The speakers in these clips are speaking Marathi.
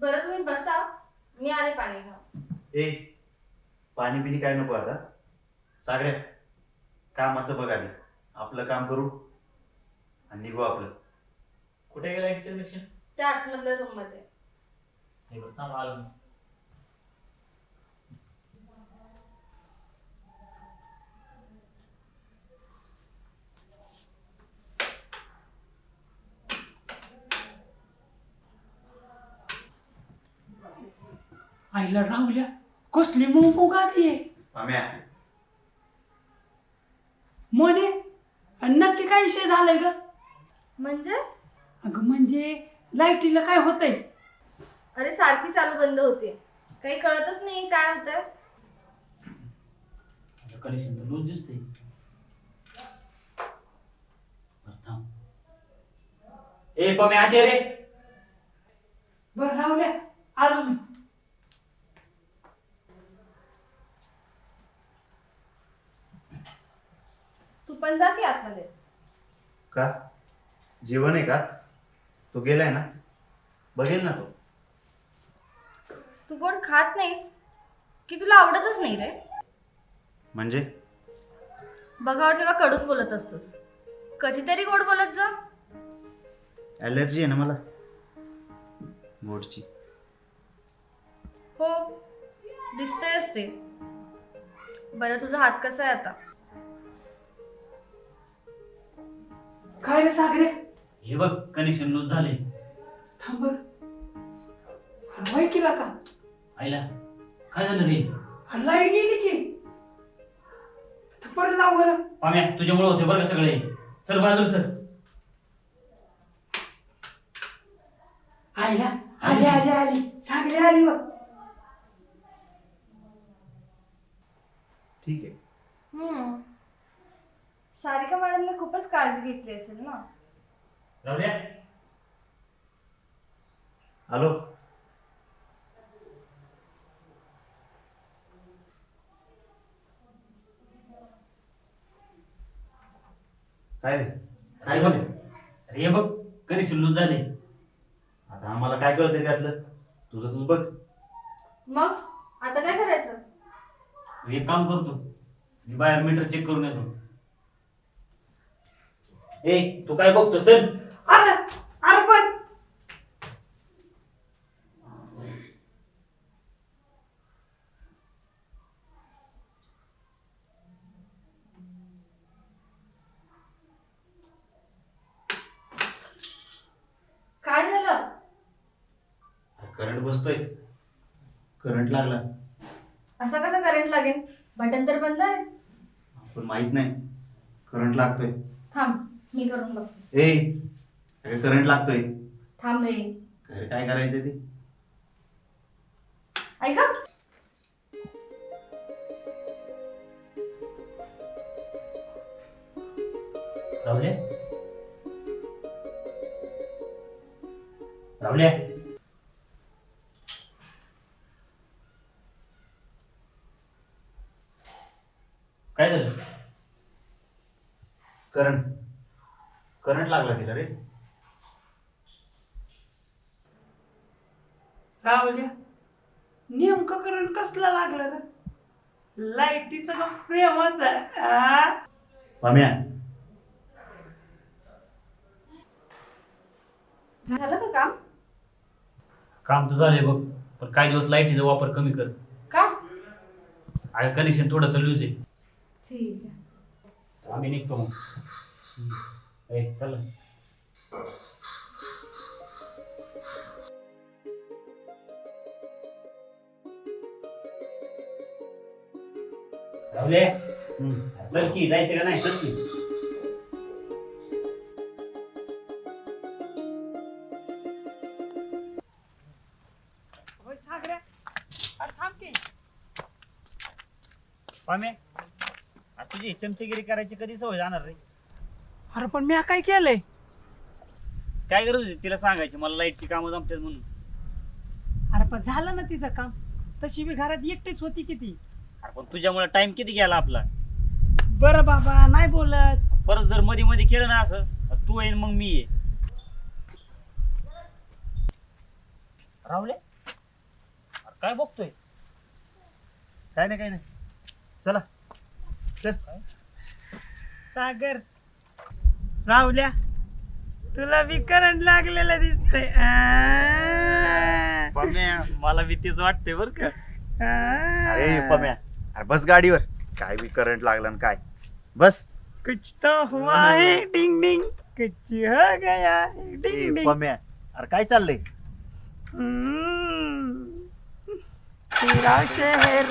बरं तुम्ही बसा. मी आले पाणी घ्या ए पाणी बिनी काय नको आता? सागऱ्या कामाचं बघ आधी. आपलं काम करू आणि निघू आपलं. कुठे गेला टीचर कनेक्शन त्या आतमधल्या रूममध्ये हे बघ थांब आलो मी. आईला राहुल्या कसली मोमो गाती आहे. आम्या मोने आणि नक्की काय विषय झालाय ग? म्हणजे? अगं म्हणजे लाईटीला काय होतंय? अरे सारखी चालू बंद होते. काही कळतच नाही काय होतंय. कनेक्शन तर लूज दिसते ए पमे आधी रे. बर राहुल्या आलो मी. पण जा की आतमध्ये. का? जेवण आहे का? तो गेलाय ना? बघेल ना तो. तू गोड खात नाहीस की तुला आवडतच नाही रे? म्हणजे? बघावं तेव्हा कडूच बोलत असतोस. कधीतरी गोड बोलत जा. ॲलर्जी आहे ना मला? गोडची. हो दिसतंयच ते बरं तुझा हात कसा आहे आता? काय रे सागरे? हे बघ कनेक्शन लूज झाले थांब बर. केला का? आईला काय झालं रे? लाइट गेली की. परत लावला पाम्या तुझ्यामुळे होते बरं का सगळे? सर बाजूला सर. आईला आली आली आली. सागरे आली बघ. ठीक आहे हम्म. सारिका मॅडमने खूपच काळजी घेतली असेल ना? राहुल्या? आलो काय रे? काय झालं? अरे हे बघ कनेक्शन लूज झाले? आता आम्हाला काय कळतंय त्यातलं? तुझं तुझ बघ. मग? आता काय करायचं? एक काम करतो. मी बाहेर मीटर चेक करून येतो. ए तू काय बघतो चल. अरे अरे पण. काय झालं? करंट बसतोय. करंट लागला. असं कसं करंट लागेल? बटन तर बंद आहे. पण माहीत नाही. करंट लागतोय. थांब. मी करून बघते. ए करंट लागतोय. थांब रे. अरे काय करायचं ते? ऐका. राहुल्या? राहुल्या काय झालं करंट करंट लागला तिला रे. राहुल्या नेमकं करंट कसला लागला रे? लाईटीचं का प्रेमच आहे झालं का काम? काम तर झालंय बघ पण काही दिवस लाईटीचा वापर कमी कर. का? आणि कनेक्शन थोडंसं लूज आहे. ठीक आहे. आम्ही निघतो मग. ए चल. राहुले चल की जायचं का नाही? चल की. होय सागऱ्या अरे थांब की. पामे आता तुझी चमचेगिरी करायची कधी सवय जाणार रे? अरे पण मी काय केलंय? काय गरज होती तिला सांगायची? मला लाईटची कामं जमतात म्हणून. अरे पण झालं ना तिचं काम. तशी बी घरात एकटीच होती किती अरे पण तुझ्यामुळे टाइम किती गेला आपला? बरं बाबा नाही बोलत. परत जर मध्ये मध्ये केलं ना असं तू येईन मग मी ये राहुले काय बघतोय? काय नाही काय नाही. चला. चल. सागर. राहुल्या तुला बी करंट लागलेलं दिसतंय. आ, मला भीतीच वाटते बर का. अरे पम्या अरे बस गाडीवर. काय बी करंट लागला न काय? बस. कुछ तो हुआ है डिंग डिंग. कुछ हो गया है ए, डिंग डिंग. पम्या अरे काय चाललंय? हम्म. तेरा शहर.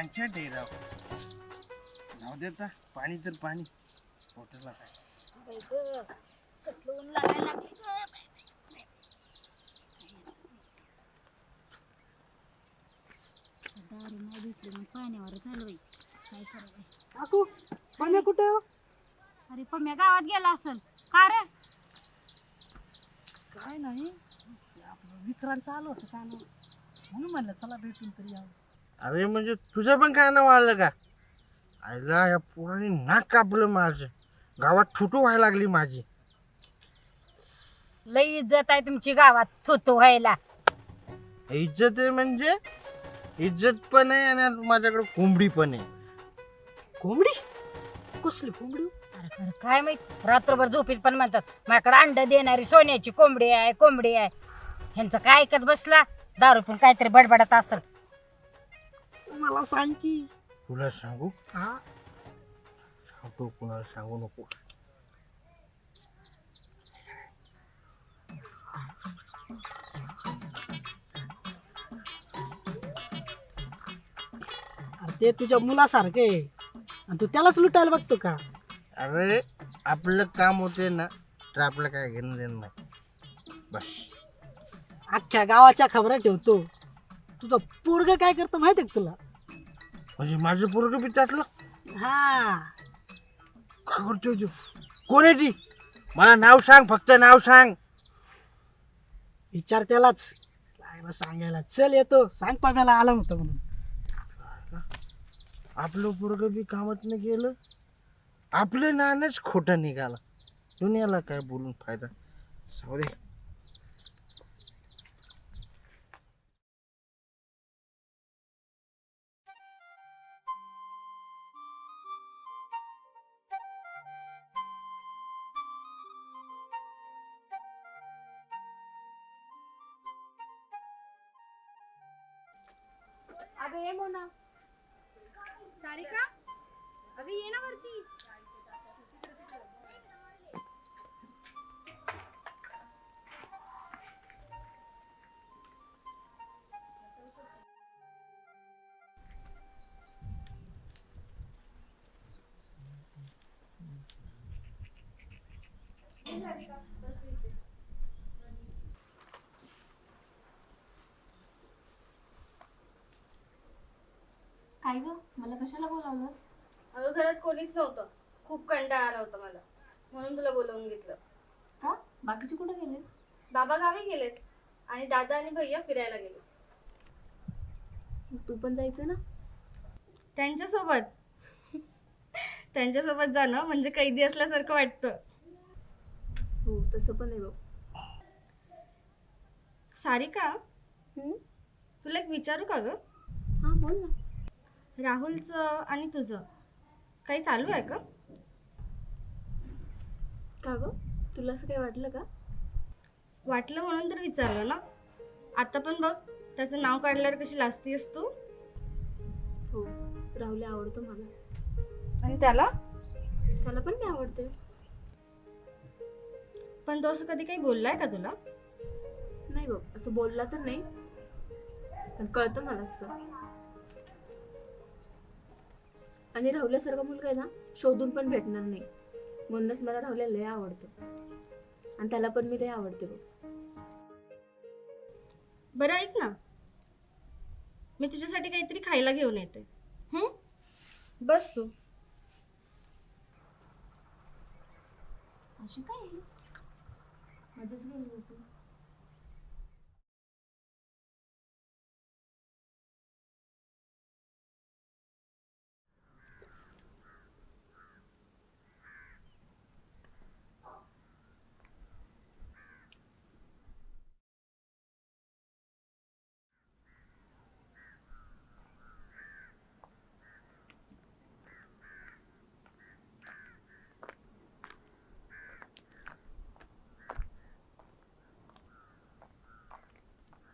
आमच्या डेराव नाव देता पाणी तर पाणी. पोटाला काय? कसलं ऊन लागायला लागले दारू नाही भेटली मग पाण्यावर झालं बाई काय करावं काकू पाण्या कुठे हो? अरे पम्या गावात गेला असल. का रे? काय नाही ते आपलं विक्रांत चालू होतं नाही म्हणून म्हणलं चला भेटून तरी यावं. अरे म्हणजे तुझं पण काय नाव आलं का? आईला या पोराने नाक कापलं माझं. गावात ठुटू व्हायला लागली माझी. लई इज्जत आहे तुमची गावात थोतो व्हायला. इज्जत आहे म्हणजे? इज्जत पण आहे आणि माझ्याकडे कोंबडी पण आहे. कोंबडी? कसली कोंबडी? अरे खरं काय माहीत? रात्रभर झोपीत पण म्हणतात माझ्याकडे अंड देणारी सोन्याची कोंबडी आहे कोंबडी आहे. ह्यांचं काय ऐकत बसला? दारू पण काहीतरी बडबडत असल. मला सांग की. तुला सांगू? हा. सांगतो कुणाला सांगू नको. अरे ते तुझ्या मुलासारखे आणि तू त्यालाच लुटायला बघतो का? अरे आपलं काम होते ना तर आपलं काय घेणं देणं नाही. बस. अख्ख्या गावाच्या खबरा ठेवतो. तुझं पोरग काय करतं माहिती का तुला? म्हणजे माझं पोरग बी त्यातलं. हा. काय करतोय तू? कोण आहे ती? मला नाव सांग फक्त नाव सांग. विचार त्यालाच. काय बा सांगायला. चल येतो. सांग पाण्याला आलं होतं म्हणून. आपलं पोरग बी कामात नाही गेलं. आपलं नाणंच खोटं निघालं. दुनियाला काय बोलून फायदा? जाऊ दे. अगं ये मोना सारिका? अगं ये ना वरती. काय ग मला कशाला बोलावलंस? अगं घरात कोणीच नव्हतं. खूप कंटाळा आला होता मला. म्हणून तुला बोलवून घेतलं. का? बाकीचे कुठे गेले बाबा गावी गेलेत आणि दादा आणि भैया फिरायला गेले तू पण जायचं ना? त्यांच्यासोबत. त्यांच्यासोबत जाणं म्हणजे कैदी असल्यासारखं वाटतं. हो तसं पण आहे बघ. सारिका? तुला एक विचारू का ग? हा बोल ना. राहुलचं आणि तुझं? काही चालू आहे का? का ग? तुला असं काय वाटलं का? वाटलं म्हणून तर विचारलं ना. आता पण बघ त्याचं नाव काढल्यावर कशी लाजतीस तू? हो राहुल आवडतो मला. आणि त्याला? त्याला पण मी आवडते. पण तो असं कधी काही बोललाय का तुला? नाही बघ असं बोलला तर नाही. पण कळतं मला असं आणि राहुल्यासारखा मुलगा आहे ना शोधून पण भेटणार नाही. म्हणूनच मला राहुल्या लय आवडतं. आणि त्याला पण मी लय आवडते बघ. बरं ऐक ना. मी तुझ्यासाठी काहीतरी खायला घेऊन येते. हं? बस तू. अशी काय मध्येच गेली होती.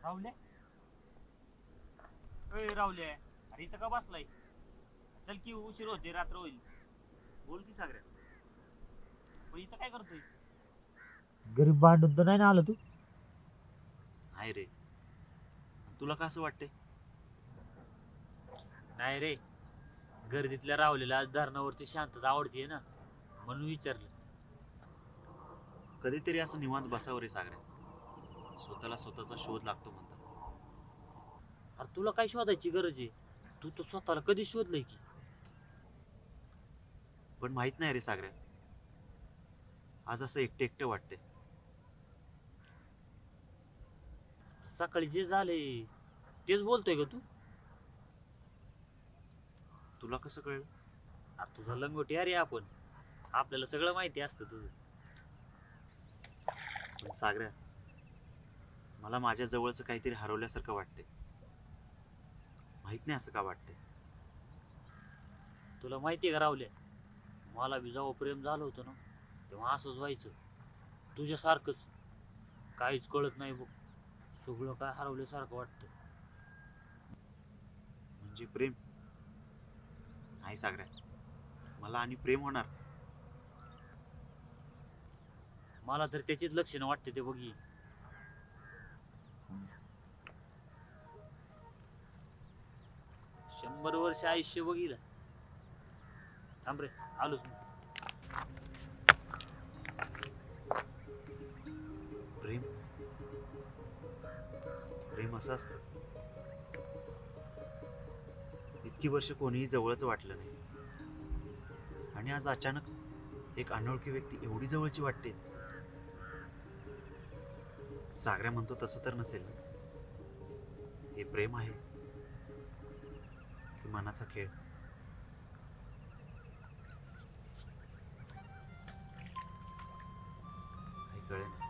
राहुल्या? अय राहुल्या अरे इथं का बसलाय? चल की उशीर होते रात्र होईल. बोल की सागऱ्या पण इथं काय करतोय? गरीब भांडून तर नाही ना आलं तू? नाही रे. तुला का असं वाटतंय? नाही रे. गर्दीतल्या रावलेल्या आज धरणावरची शांतता आवडतीये ना म्हणून विचारलं. कधीतरी असं निवांत बसावं रे सागऱ्या. स्वतःला स्वतःचा शोध लागतो म्हणतात. अरे तुला काय शोधायची गरज आहे? तू तर स्वतःला कधी शोधलंय की. पण माहीत नाही रे सागऱ्या. आज असं एकटे एकटं वाटते सकाळी जे झाले तेच बोलतोय का तू? तुला कसं कळलं? अरे तुझा लंगोटी अरे आपण. आपल्याला सगळं माहिती असतं तुझं. पण सागऱ्या मला माझ्या जवळचं काहीतरी हरवल्यासारखं वाटते माहीत नाही असं का वाटते तुला माहितीये का रावल्या मला बी जेव्हा प्रेम झालं होतं ना तेव्हा असंच व्हायचं. तुझ्यासारखंच. काहीच कळत नाही बघ. सगळं काय हरवल्यासारखं वाटतं म्हणजे प्रेम? नाही सागऱ्या. मला आणि प्रेम होणार. मला तर त्याचीच लक्षणं वाटते ते बघी शंभर वर्ष आयुष्य बघितलं. थांब रे आलोच मी. प्रेम. प्रेम असं असतं. इतकी वर्ष कोणीही जवळच वाटलं नाही. आणि आज अचानक एक अनोळखी व्यक्ती एवढी जवळची वाटते. सागऱ्या म्हणतो तसं तर नसेल. ना हे प्रेम आहे. मनाचा खेळ. काही कळेना.